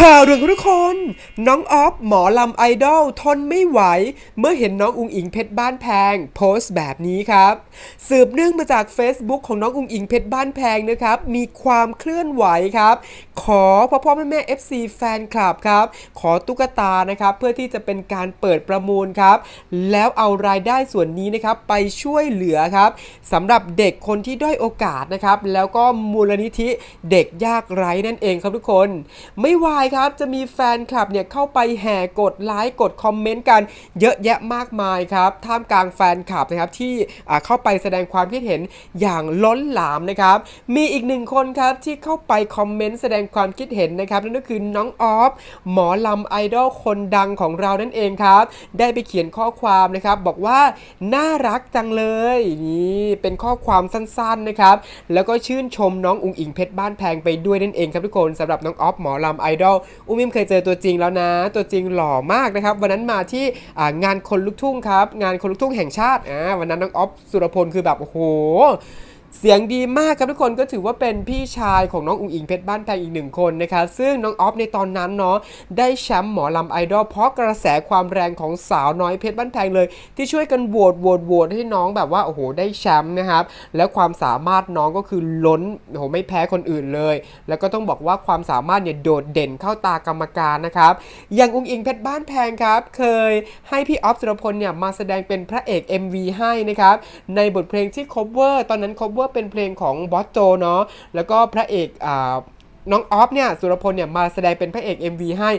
ข่าวด่วนทุกคน น้องออฟหมอลำไอดอลทนไม่ไหว เมื่อเห็นน้องอุงอิงเพชรบ้านแพง โพสต์แบบนี้ครับ สืบเนื่องมาจาก Facebook ของน้องอุงอิงเพชรบ้านแพงนะครับ มีความเคลื่อนไหวครับ ขอพ่อพ่อแม่แม่ FC แฟนคลับครับ ขอตุ๊กตานะครับ เพื่อที่จะเป็นการเปิดประมูลครับ แล้วเอารายได้ส่วนนี้นะครับไปช่วยเหลือครับสำหรับเด็กคนที่ด้อยโอกาสนะครับแล้วก็มูลนิธิเด็กยากไร้นั่นเองครับทุกคน ไม่วายครับ จะมีแฟนคลับเนี่ยเข้าไปแห่กดไลค์กดคอมเมนต์กันเยอะแยะมากมายครับ ท่ามกลางแฟนคลับนะครับที่เข้าไปแสดงความคิดเห็นอย่างล้นหลามนะครับ มีอีกหนึ่งคนครับที่เข้าไปคอมเมนต์แสดงความคิดเห็นนะครับนั่นก็คือน้องออฟหมอลำไอดอลคนดังของเรานั่นเองครับ ได้ไปเขียนข้อความนะครับ บอกว่าน่ารักจังเลยนี่เป็นข้อความสั้นๆนะครับ แล้วก็ชื่นชมน้องอุงอิงเพชรบ้านแพงไปด้วยนั่นเองครับทุกคนสำหรับน้องออฟหมอลำไอดอลอุ้มอิมเคยเจอตัวจริงแล้วนะ ตัวจริงหล่อมากนะครับ วันนั้นมาที่งานคนลุกทุ่งครับ งานคนลุกทุ่งแห่งชาติอ่าวันนั้นน้องออฟสุรพลคือแบบโอ้โห เสียงดีมากครับทุกคนก็ถือว่าเป็นพี่ชายของน้องอุ๋งอิงเพชรบ้านแพงอีกหนึ่งคนนะครับซึ่งน้องออฟในตอนนั้นเนาะได้แชมป์หมอลำไอดอลเพราะกระแสความแรงของสาวน้อยเพชรบ้านแพงเลย ที่ช่วยกันโหวตโหวตโหวตให้น้องแบบว่าโอ้โหได้แชมป์นะครับแล้วความสามารถน้องก็คือล้นโอ้โหไม่แพ้คนอื่นเลย แล้วก็ต้องบอกว่าความสามารถเนี่ยโดดเด่นเข้าตากรรมการนะครับอย่างอุ๋งอิงเพชรบ้านแพงครับ เคยให้พี่ออฟสุรพลเนี่ยมาแสดงเป็นพระเอก MV ให้นะครับในบทเพลงที่ cover ตอนนั้น cover เป็นเพลงของบอสโจเนาะแล้วก็พระเอกอ่าน้องออฟเนี่ยสุรพลเนี่ยมาแสดงเป็นพระเอก MV ให้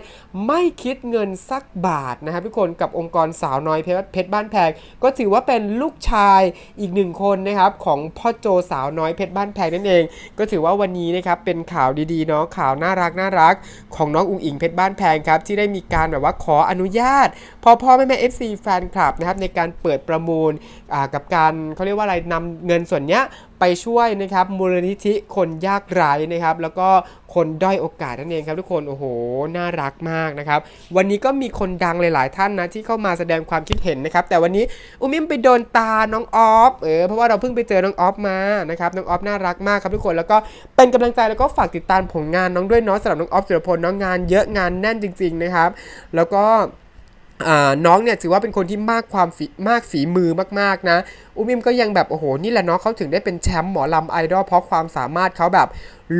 ไม่คิดเงินสักบาทนะครับทุกคนกับองค์กรสาวน้อยเพชรบ้านแพงก็ถือว่าเป็นลูกชายอีกหนึ่งคนนะครับของพ่อโจสาวน้อยเพชรบ้านแพงนั่นเอง ก็ถือว่าวันนี้นะครับเป็นข่าวดีๆเนาะข่าวน่ารักน่ารัก ของน้องอุ๋งอิงเพชรบ้านแพงครับที่ได้มีการแบบว่าขออนุญาตพ่อพ่อแม่แม่ FC แฟนคลับนะครับในการเปิดประมูลกับการเขาเรียกว่าอะไรนำเงินส่วนเนี้ยไปช่วยนะครับมูลนิธิคนยากไร้นะครับ แล้วก็คนด้อยโอกาสนั่นเองครับทุกคนโอ้โหน่ารักมากนะครับ วันนี้ก็มีคนดังหลาย ๆ ท่านนะที่เข้ามาแสดงความคิดเห็นนะครับ แต่วันนี้อุ้มิมไปโดนตาน้องออฟเออเพราะว่าเราเพิ่งไปเจอน้องออฟมานะครับน้องออฟน่ารักมากครับทุกคนแล้วก็เป็นกำลังใจแล้วก็ฝากติดตามผลงานน้องด้วยเนาะสำหรับน้องออฟสุรพลน้องงานเยอะงานแน่นจริง ๆ นะครับ แล้วก็ น้องเนี่ยถือว่าเป็นคนที่มากความฝีมากฝีมือมากๆนะ อุ้มอิมก็ยังแบบโอ้โหนี่แหละน้องเขาถึงได้เป็นแชมป์หมอลำไอดอลเพราะความสามารถเขาแบบ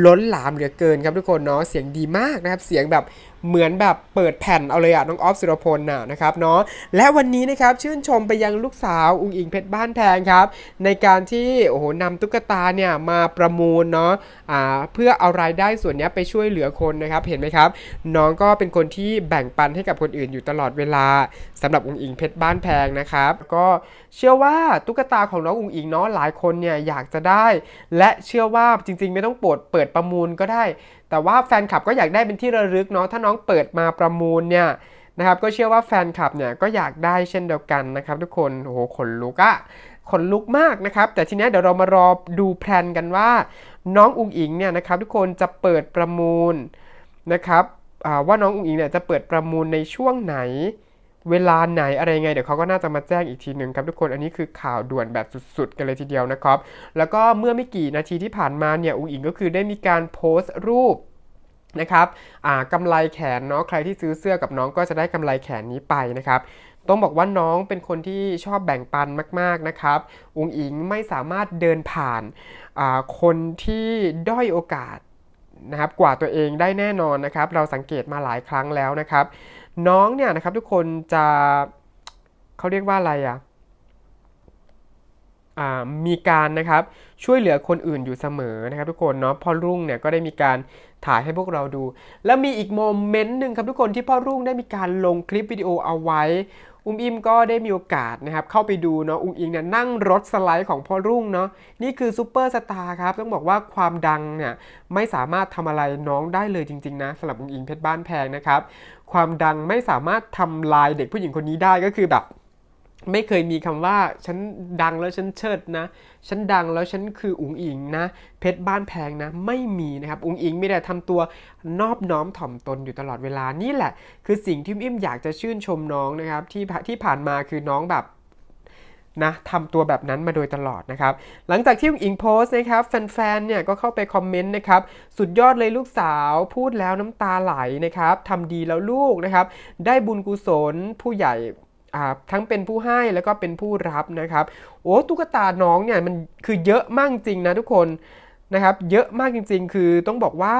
ล้นหลามเหลือเกินครับทุกคนเนาะเสียงดีมากนะครับ เสียงแบบเหมือนแบบเปิดแผ่นเอาเลยอะน้องออฟสุรพลน่ะนะครับเนาะและวันนี้นะครับชื่นชมไปยังลูกสาวอุงอิงเพชรบ้านแพงครับ ในการที่โอ้โหนำตุ๊กตาเนี่ยมาประมูลเนาะอ่าเพื่อเอารายได้ส่วนนี้ไปช่วยเหลือคนนะครับเห็นไหมครับ น้องก็เป็นคนที่แบ่งปันให้กับคนอื่นอยู่ตลอดเวลาสำหรับอุงอิงเพชรบ้านแพงนะครับ ก็เชื่อว่าตุ๊กตาของน้องอุงอิงเนาะหลายคนเนี่ยอยากจะได้ และเชื่อว่าจริง ๆ ไม่ต้องปวดเปิดประมูลก็ได้ แต่ว่าแฟนคลับก็อยากได้เป็นที่ระลึกเนาะถ้าน้องเปิดมาประมูลเนี่ยนะครับก็เชื่อว่าแฟนคลับเนี่ยก็อยากได้เช่นเดียวกันนะครับทุกคนโอ้โหขนลุกอะขนลุกมากนะครับ แต่ทีนี้เดี๋ยวเรามารอดูแพลนกันว่า น้องอุงอิงเนี่ยนะครับทุกคนจะเปิดประมูลนะครับว่าน้องอุงอิงเนี่ยจะเปิดประมูลในช่วงไหน เวลาไหนอะไรไงเดี๋ยวเขาก็น่าจะมาแจ้งอีกทีหนึ่งครับทุกคนอันนี้คือข่าวด่วนแบบสุดๆ กันเลยทีเดียวนะครับ แล้วก็เมื่อไม่กี่นาทีที่ผ่านมาเนี่ยอุงอิงก็คือได้มีการโพสต์รูปนะครับอ่ากำไลแขนเนาะใครที่ซื้อเสื้อกับน้องก็จะได้กำไลแขนนี้ไปนะครับต้องบอกว่าน้องเป็นคนที่ชอบแบ่งปันมาก ๆ นะครับ อุงอิงไม่สามารถเดินผ่านอ่าคนที่ด้อยโอกาส นะครับกว่าตัวเองได้แน่นอนนะครับ เราสังเกตมาหลายครั้งแล้วนะครับ น้องเนี่ยนะครับทุกคนจะเขาเรียกว่าอะไรอะอ่ามีการนะครับช่วยเหลือคนอื่นอยู่เสมอนะครับ ทุกคนเนาะพ่อรุ่งเนี่ยก็ได้มีการถ่ายให้พวกเราดู แล้วมีอีกโมเมนต์หนึ่งครับทุกคนที่พ่อรุ่งได้มีการลงคลิปวิดีโอเอาไว้ อุ้มอิมก็ได้มีโอกาสนะครับเข้าไปดูเนาะอุ้มอิงเนี่ยนั่งรถสไลด์ของพ่อรุ่งเนาะนี่คือซูเปอร์สตาร์ครับต้องบอกว่าความดังเนี่ยไม่สามารถทำอะไรน้องได้เลยจริงๆนะสำหรับอุ้มอิงเพชรบ้านแพงนะครับความดังไม่สามารถทำลายเด็กผู้หญิงคนนี้ได้ก็คือแบบ ไม่เคยมีคำว่าฉันดังแล้วฉันเชิดนะ ฉันดังแล้วฉันคืออุ๋งอิงนะ เพชรบ้านแพงนะ ไม่มีนะครับ อุ๋งอิงไม่ได้ทำตัวนอบน้อมถ่อมตนอยู่ตลอดเวลานี่แหละ คือสิ่งที่อิ่มอยากจะชื่นชมน้องนะครับ ที่ผ่าที่ผ่านมาคือน้องแบบนะทำตัวแบบนั้นมาโดยตลอดนะครับ หลังจากที่อุ๋งอิงโพสต์นะครับ แฟนๆเนี่ยก็เข้าไปคอมเมนต์นะครับ สุดยอดเลยลูกสาวพูดแล้วน้ำตาไหลนะครับทำดีแล้วลูกนะครับ ได้บุญกุศลผู้ใหญ่ ทั้งเป็นผู้ให้แล้วก็เป็นผู้รับนะครับ โอ้ตุ๊กตาน้องเนี่ยมันคือเยอะมากจริงนะทุกคนนะครับ เยอะมากจริง ๆ คือต้องบอกว่า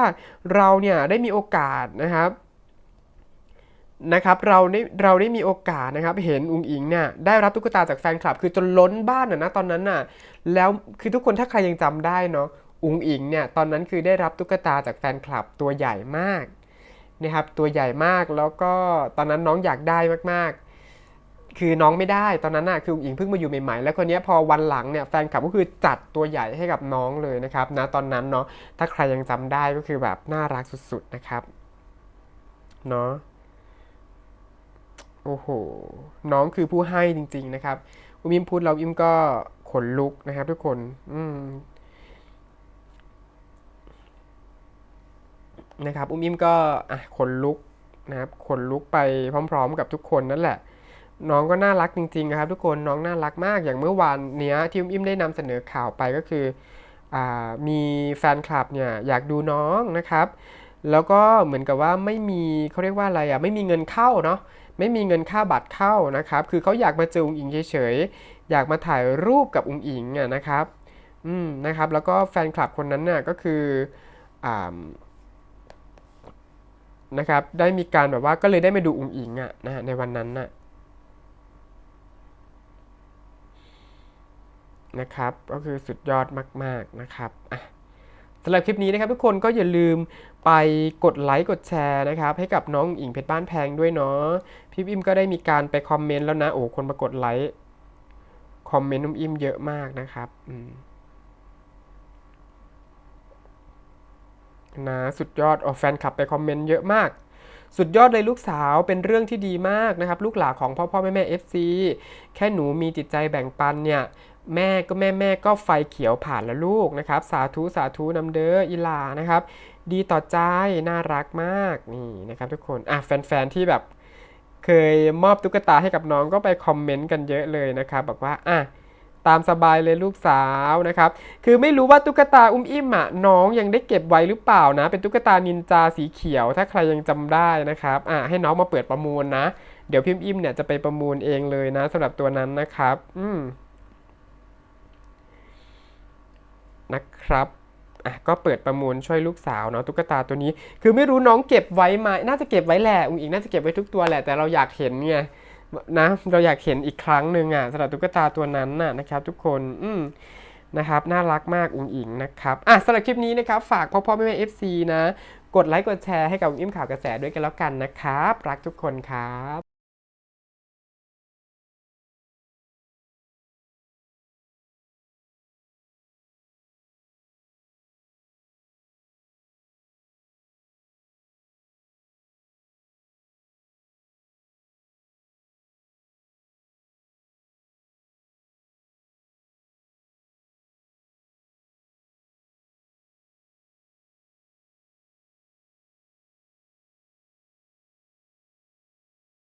เราเนี่ยได้มีโอกาสนะครับนะครับเราได้เราได้มีโอกาสนะครับเห็นอุงอิงเนี่ยได้รับตุ๊กตาจากแฟนคลับ คือจนล้นบ้านอะนะตอนนั้นน่ะแล้วคือทุกคนถ้าใครยังจำได้เนาะอุงอิงเนี่ยตอนนั้นคือได้รับตุ๊กตาจากแฟนคลับตัวใหญ่มากนะครับตัวใหญ่มากแล้วก็ตอนนั้นน้องอยากได้มากๆ คือน้องไม่ได้ตอนนั้นน่ะคืออุงอิงเพิ่งมาอยู่ใหม่ๆแล้วคนนี้พอวันหลังเนี่ยแฟนคลับก็คือจัดตัวใหญ่ให้กับน้องเลยนะครับนะตอนนั้นเนาะถ้าใครยังจำได้ก็คือแบบน่ารักสุดๆนะครับเนาะโอ้โห น้องคือผู้ให้จริง ๆ นะครับ อุมอิมพูดเราอิมก็ขนลุกนะครับ ทุกคน อืมนะครับ อุ้มอิมก็อะขนลุกนะครับขนลุกไปพร้อม ๆ กับทุกคนนั่นแหละ น้องก็น่ารักจริงๆนะครับ ทุกคนน้องน่ารักมากอย่างเมื่อวานเนี้ยที่อุ้มอิมได้นำเสนอข่าวไปก็คืออมีแฟนคลับเนี่ยอยากดูน้องนะครับ แล้วก็เหมือนกับว่าไม่มีเขาเรียกว่าอะไรอะไม่มีเงินเข้าเนาะไม่มีเงินค่าบัตรเข้านะครับ คือเขาอยากมาเจออุงอิงเฉยๆอยากมาถ่ายรูปกับอุงอิงอะนะครับอืมนะครับแล้วก็แฟนคลับคนนั้นน่ะก็คืออ่านะครับได้มีการแบบว่าก็เลยได้มาดูอุงอิงอะนะฮะในวันนั้นน่ะ นะครับ ก็คือสุดยอดมาก ๆ นะครับอะสำหรับคลิปนี้นะครับทุกคนก็อย่าลืมไปกดไลค์กดแชร์นะครับ ให้กับน้องอิงเพชรบ้านแพงด้วยเนาะพี่อิมก็ได้มีการไปคอมเมนต์แล้วนะโอ้คนมากดไลค์คอมเมนต์น้องอิมเยอะมากนะครับนะสุดยอดออแฟนคลับไปคอมเมนต์เยอะมาก สุดยอดเลยลูกสาวเป็นเรื่องที่ดีมากนะครับ ลูกหลานของพ่อพ่อแม่แม่ FC แค่หนูมีจิตใจแบ่งปันเนี่ย แม่ก็แม่แม่ก็ไฟเขียวผ่านแล้วลูกนะครับ สาธุสาธุนำเด้ออีลานะครับ ดีต่อใจน่ารักมากนี่นะครับทุกคนอะแฟนๆที่แบบเคยมอบตุ๊กตาให้กับน้องก็ไปคอมเมนต์กันเยอะเลยนะครับ บอกว่าอะตามสบายเลยลูกสาวนะครับ คือไม่รู้ว่าตุ๊กตาอุ้มอิ่มอะน้องยังได้เก็บไว้หรือเปล่านะ เป็นตุ๊กตานินจาสีเขียว ถ้าใครยังจำได้นะครับอะให้น้องมาเปิดประมูลนะ เดี๋ยวพิมพ์อิ่มเนี่ยจะไปประมูลเองเลยนะสำหรับตัวนั้นนะครับ อืม นะครับอะก็เปิดประมูลช่วยลูกสาวเนาะตุ๊กตาตัวนี้ คือไม่รู้น้องเก็บไว้ไหมน่าจะเก็บไว้แหละอุ๋งอิงน่าจะเก็บไว้ทุกตัวแหละแต่เราอยากเห็นไงนะเราอยากเห็นอีกครั้งหนึ่งอะสำหรับตุ๊กตาตัวนั้นน่ะนะครับ ทุกคนอืมนะครับน่ารักมากอุ๋งอิงนะครับอะสำหรับคลิปนี้นะครับ ฝากพ่อพ่อแม่แม่เอฟซีนะ กดไลค์กดแชร์ให้กับอุ๋งอิมข่าวกระแสด้วยกันแล้วกันนะครับ รักทุกคนครับ